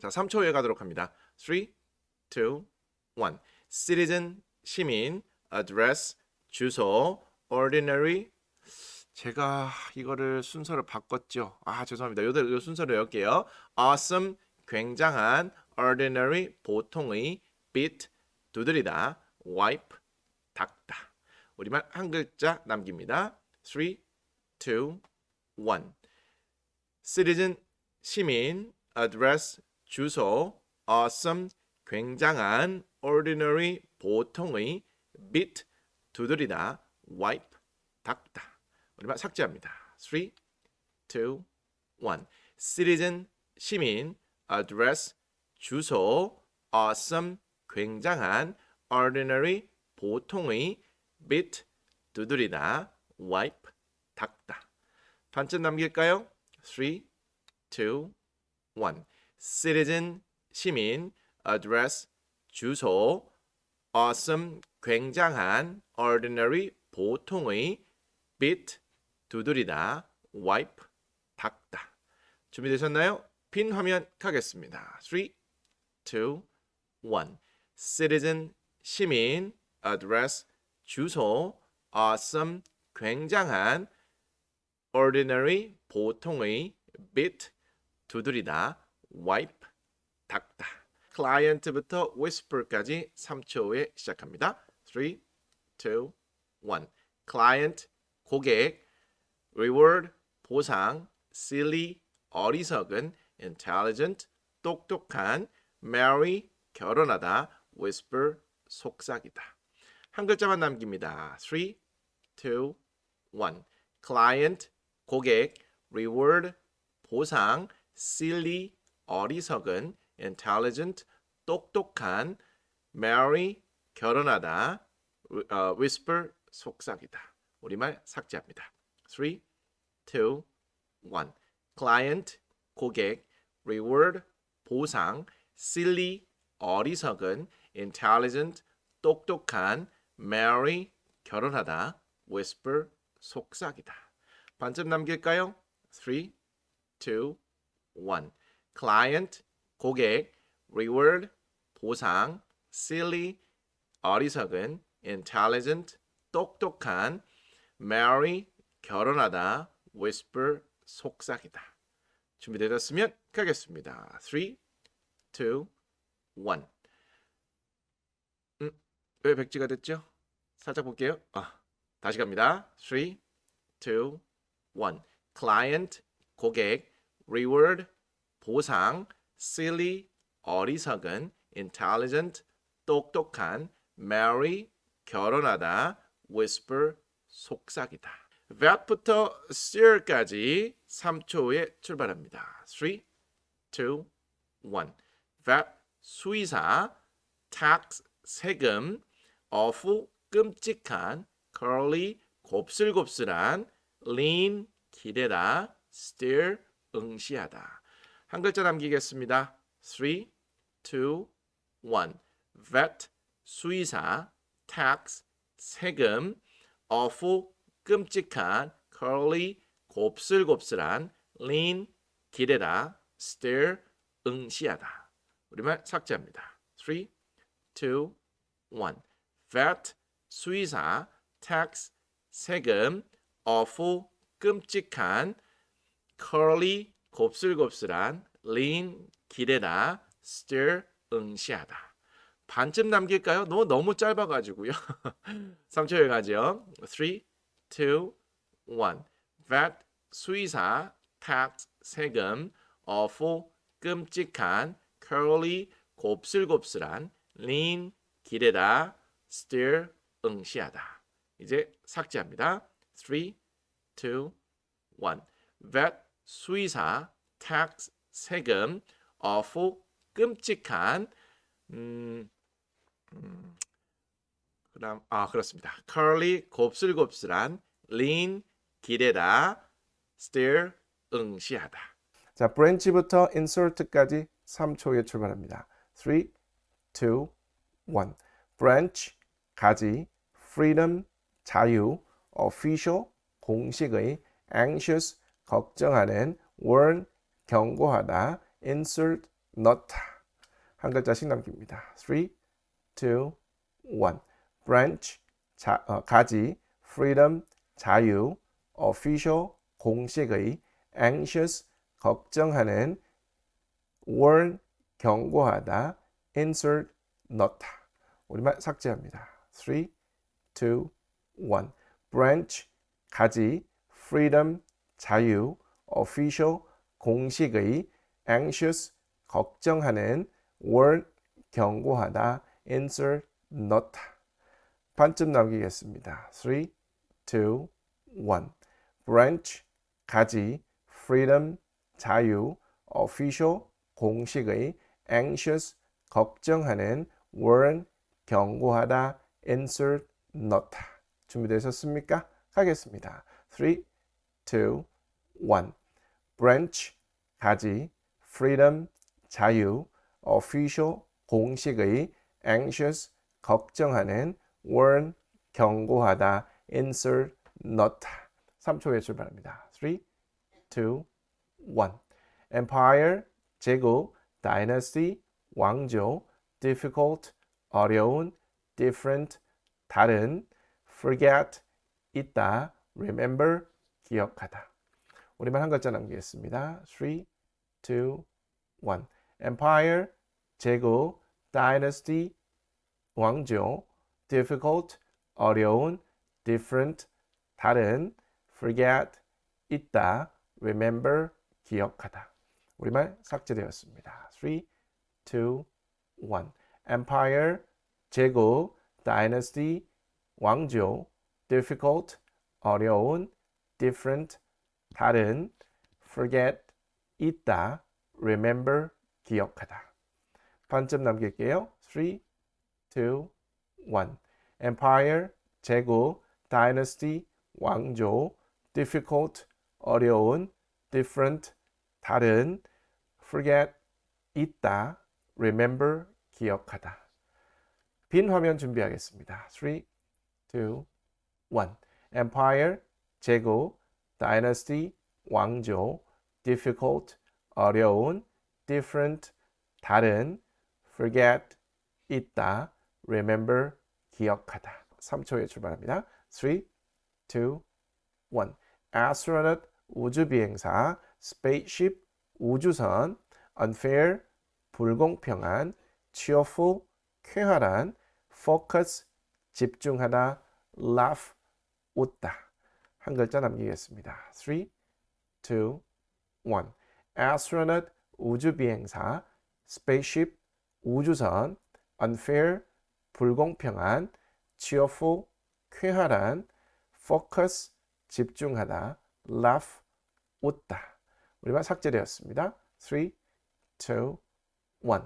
자, 3초 후에 가도록 합니다. 3, 2, 1. citizen, 시민, address, 주소, ordinary. 제가 이거를 순서를 바꿨죠. 아, 죄송합니다. 요, 요 순서를 외울게요. awesome, 굉장한, ordinary, 보통의, beat, 두드리다, wipe, 닦다. 우리말 한 글자 남깁니다. 3, 2, 1. citizen, 시민, address, 주소, awesome, 굉장한, ordinary, 보통의, beat, 두드리다, wipe, 닦다. 우리말 삭제합니다. 3, 2, 1. citizen, 시민, address, 주소, awesome, 굉장한, ordinary, 보통의, beat, 두드리다, wipe, 닦다. 반쯤 남길까요? 3, 2, 1. Citizen, 시민, address, 주소, awesome, 굉장한, ordinary, 보통의, beat, 두드리다, wipe, 닦다. 준비되셨나요? 빈 화면 가겠습니다. 3, 2, 1. citizen, 시민, address, 주소, awesome, 굉장한, ordinary, 보통의, beat, 두드리다, wipe, 닦다. client부터 whisper까지 3초 후에 시작합니다. 3, 2, 1. client, 고객, reward, 보상, silly, 어리석은, intelligent, 똑똑한, marry, 결혼하다, whisper, 속삭이다. 한 글자만 남깁니다. 3, 2, 1. client, 고객, reward, 보상, silly, 어리석은, intelligent, 똑똑한, marry, 결혼하다, 어, whisper, 속삭이다. 우리말 삭제합니다. 3, 2, 1. client, 고객, reward, 보상, silly, 어리석은, intelligent, 똑똑한, marry, 결혼하다, whisper, 속삭이다. 반쯤 남길까요? 3, 2, 1. Client, 고객, reward, 보상, silly, 어리석은, intelligent, 똑똑한, marry, 결혼하다, whisper, 속삭이다. 준비되셨으면 가겠습니다. 3, 2, 1. 음, 왜 백지가 됐죠? 살짝 볼게요. 아, 다시 갑니다. 3, 2, 1. client, 고객, reward, 보상, silly, 어리석은, intelligent, 똑똑한, marry, 결혼하다, whisper, 속삭이다. that부터 steer까지 3초 후에 출발합니다. 3, 2, 1. that, 수의사, tax, 세금, of, 끔찍한, curly, 곱슬곱슬한, lean, 기대다, steer, 응시하다. 한 글자 남기겠습니다. 3, 2, 1. vet, 수의사, tax, 세금, of, 끔찍한, curly, 곱슬곱슬한, lean, 기대다, stare, 응시하다. 우리말 삭제합니다. 3, 2, 1. vet, 수의사, tax, 세금, of, 끔찍한, curly, 곱슬곱슬한, lean, 기대다, stare, 응시하다. 반쯤 남길까요? 너무 너무 짧아 가지고요. 3초에 가죠. 3, 2, 1. VAT, 수의사, tax, 세금, of, 끔찍한, curly, 곱슬곱슬한, lean, 기대다, steer, 응시하다. 이제 삭제합니다. 3, 2, 1. VAT, 수의사, tax, 세금, of, 끔찍한, 음, 음, 그다음 아 그렇습니다. curly 곱슬곱슬한, lean 기대다, steer 응시하다. 자, branch부터 insert까지 3초에 출발합니다. 3, 2, 1. branch 가지, freedom 자유, official 공식의, anxious 걱정하는, warn 경고하다, insert 넣다. 한 글자씩 남깁니다. 3, 2, 1. branch, 자, 어, 가지, freedom, 자유, official, 공식의, anxious, 걱정하는, warn, 경고하다, insert, 넣다. 우리말 삭제합니다. 3, 2, 1. branch, 가지, freedom, 자유, official, 공식의, anxious, 걱정하는, warn, 경고하다, insert, 넣다. 반점 남기겠습니다. 3, 2, 1. branch, 가지, freedom, 자유, official, 공식의, anxious, 걱정하는, warn, 경고하다, insert, 넣다. 준비되셨습니까? 가겠습니다. 3, 2, 1. branch, 가지, freedom, 자유, official, 공식의, anxious, 걱정하는, warn, 경고하다, insert, 넣다. 3초에 출발합니다. 3, 2, 1. empire, 제국, dynasty, 왕조, difficult, 어려운, different, 다른, forget, 있다, remember, 기억하다. 우리만 한 글자 남기겠습니다. 3, 2, 1. empire, 제국, dynasty, 왕조, difficult, 어려운, different, 다른, forget, 있다, remember, 기억하다. 우리말 삭제되었습니다. 3, 2, 1. empire, 제국, dynasty, 왕조, difficult, 어려운, different, 다른, forget, 있다, remember, 기억하다. 반점 남길게요. 3, 2, 1. empire, 제국, dynasty, 왕조, difficult, 어려운, different, 다른, forget, 있다, remember, 기억하다. 빈 화면 준비하겠습니다. 3, 2, 1. empire, 제국, dynasty, 왕조, difficult, 어려운, different, 다른, forget, 있다, remember, 기억하다. 3초에 출발합니다. 3, 2, 1. astronaut, 우주 비행사, spaceship, 우주선, unfair, 불공평한, cheerful, 쾌활한, focus, 집중하다, laugh, 웃다. 한 글자 남기겠습니다. 3, 2, 1. astronaut, 우주 비행사, spaceship, 우주선, unfair, 불공평한, cheerful, 쾌활한, focus, 집중하다, laugh, 웃다. 우리말 삭제되었습니다. 3, 2, 1.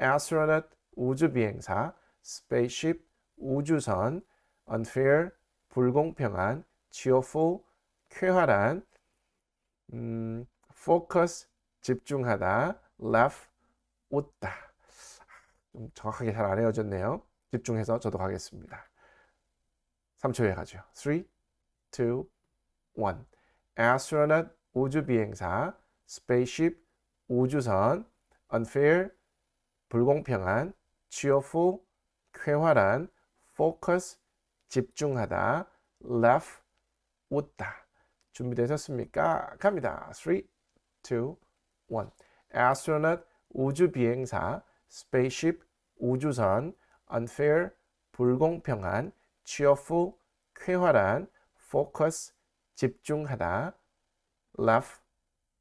astronaut, 우주 비행사, spaceship, 우주선, unfair, 불공평한, cheerful, 쾌활한, 음, focus, 집중하다, laugh, 웃다. 좀 정확하게 잘 안 헤어졌네요. 집중해서 저도 가겠습니다. 3초에 가죠. 3, 2, 1. astronaut, 우주비행사, spaceship, 우주선, unfair, 불공평한, cheerful, 쾌활한, focus, 집중하다, laugh, 웃다. 준비되셨습니까? 갑니다. 3, 2, 1. astronaut, 우주 비행사, spaceship, 우주선, unfair, 불공평한, cheerful, 쾌활한, focus, 집중하다, laugh,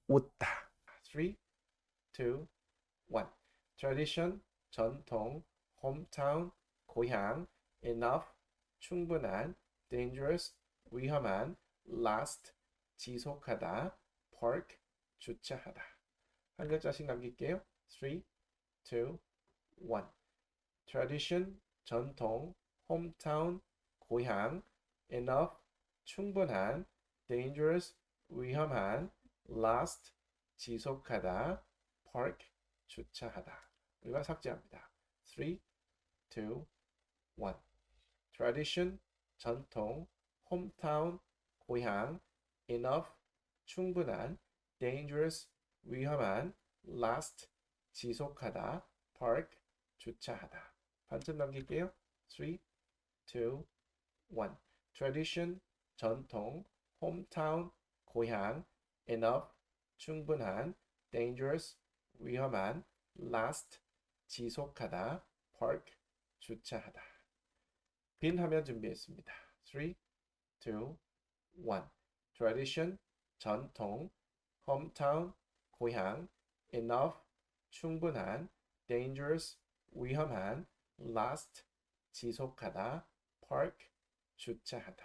웃다. 3, 2, 1. tradition, 전통, hometown, 고향, enough, 충분한, dangerous, 위험한, last, 지속하다, park, 주차하다. 한 글자씩 남길게요. 3, 2, 1. tradition, 전통, hometown, 고향, enough, 충분한, dangerous, 위험한, last, 지속하다, park, 주차하다. 우리가 삭제합니다. 3, 2, 1. tradition, 전통, hometown, 고향, enough, 충분한, dangerous, 위험한, last, 지속하다. park 주차하다. 반쯤 남길게요. 3, 2, 1. tradition 전통, hometown 고향, enough 충분한, dangerous 위험한, last 지속하다, park 주차하다. 빈 화면 준비했습니다. 3, 2, 1. tradition 전통, hometown 고향, enough 충분한, dangerous 위험한, last 지속하다, park 주차하다.